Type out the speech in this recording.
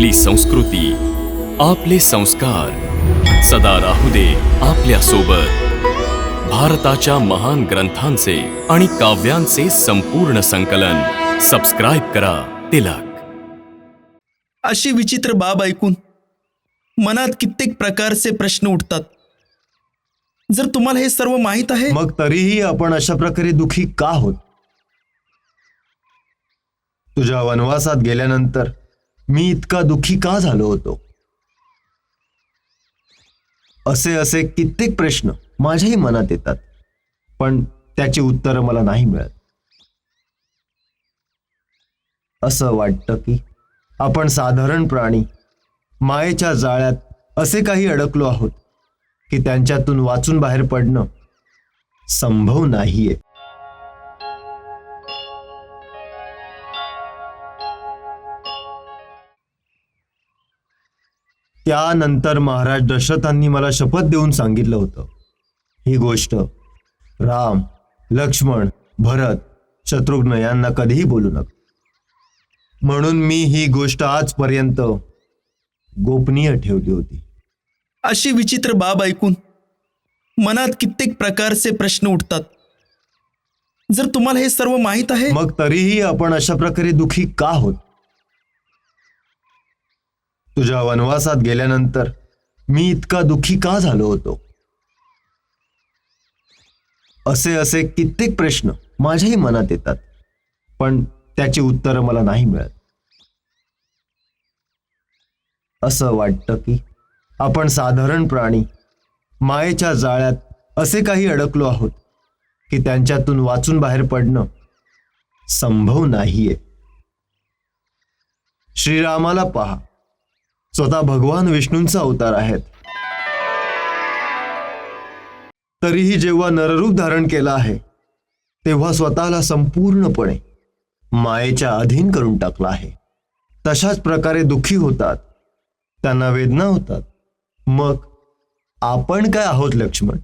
आपली संस्कृती आपले संस्कार. सदा राहू दे आपल्यासोबत भारताच्या महान ग्रंथांचे आणि काव्यांचे संपूर्ण संकलन. सबस्क्राईब करा तिलक. अशी विचित्र बाब ऐकून मनात कित्येक प्रकारचे प्रश्न उठतात. जर तुम्हाला हे सर्व माहीत आहे मग तरीही आपण अशा प्रकारे दुखी का होत तुझ्या वनवासात गेल्यानंतर मी इतका दुःखी का झालो होतो? असे असे कित्येक प्रश्न माझ्याही मनात येतात पण त्याची उत्तरं मला नाही मिळत. असं वाटतं की आपण साधारण प्राणी मायेच्या जाळ्यात असे काही अडकलो आहोत की त्यांच्यातून वाचून बाहेर पडणं संभव नाहीये. त्यानंतर महाराज दशरथांनी मला शपथ देऊन सांगितलं होतं. ही गोष्ट राम लक्ष्मण भरत शत्रुघ्न यांना कधीही बोलू नका. म्हणून मी ही गोष्ट आजपर्यंत गोपनीय ठेवली होती. अशी विचित्र बाब ऐकून मनात कित्येक प्रकारचे प्रश्न उठतात. जर तुम्हाला हे सर्व माहीत आहे मग तरीही आपण अशा प्रकारे दुखी का होत? तुझ्या वनवासात गेल्यानंतर मी इतका दुखी का झालो होतो? असे असे कित्येक प्रश्न माझ्याही मनात येतात पण त्याची उत्तरं मला नाही मिळत. असं वाटतं की आपण साधारण प्राणी मायेच्या जाळ्यात असे काही अडकलो आहोत की त्यांच्यातून वाचून बाहेर पडणं संभव नाहीये. श्रीरामाला पहा. स्वतः भगवान विष्णूंचा अवतार आहेत. तरीही जेव्हा नररूप धारण केलं आहे तेव्हा स्वतःला संपूर्णपणे मायेच्या अधीन करून टाकलं आहे. तशाच प्रकारे दुःखी होतात त्यांना वेदना होतात. मग आपण काय आहोत लक्ष्मण?